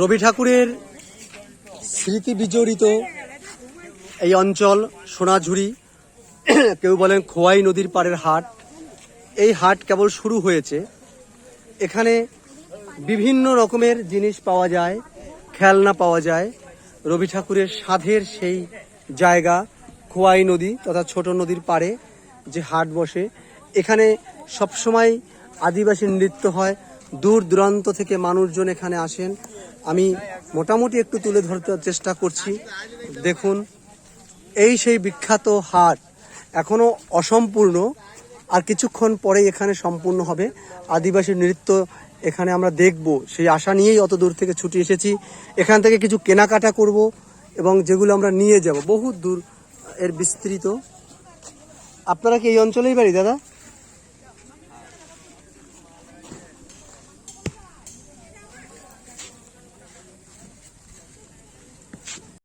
রবি ঠাকুরের স্মৃতি বিজড়িত এই অঞ্চল সোনাঝুরি, কেউ বলেন খোয়াই নদীর পাড়ের হাট, এই হাট কেবল শুরু হয়েছে। এখানে বিভিন্ন রকমের জিনিস পাওয়া যায়, খেলনা পাওয়া যায়। রবি ঠাকুরের সাধের সেই জায়গা, খোয়াই নদী তথা ছোট নদীর পাড়ে যে হাট বসে। এখানে সবসময় আদিবাসী নৃত্য হয় দূর দূরান্ত থেকে মানুষজন এখানে আসেন। আমি মোটামুটি একটু তুলে ধরতে চেষ্টা করছি। দেখুন, এই সেই বিখ্যাত হাট এখনও অসম্পূর্ণ। আর কিছুক্ষণ পরে এখানে সম্পূর্ণ হবে। আদিবাসী নৃত্য এখানে আমরা দেখব। সেই আশা নিয়েই অত দূর থেকে ছুটে এসেছি। এখান থেকে কিছু কেনাকাটা করব এবং যেগুলো আমরা নিয়ে যাব। বহু দূর এর বিস্তৃত। আপনারা কি এই অঞ্চলেই বাড়ি, দাদা?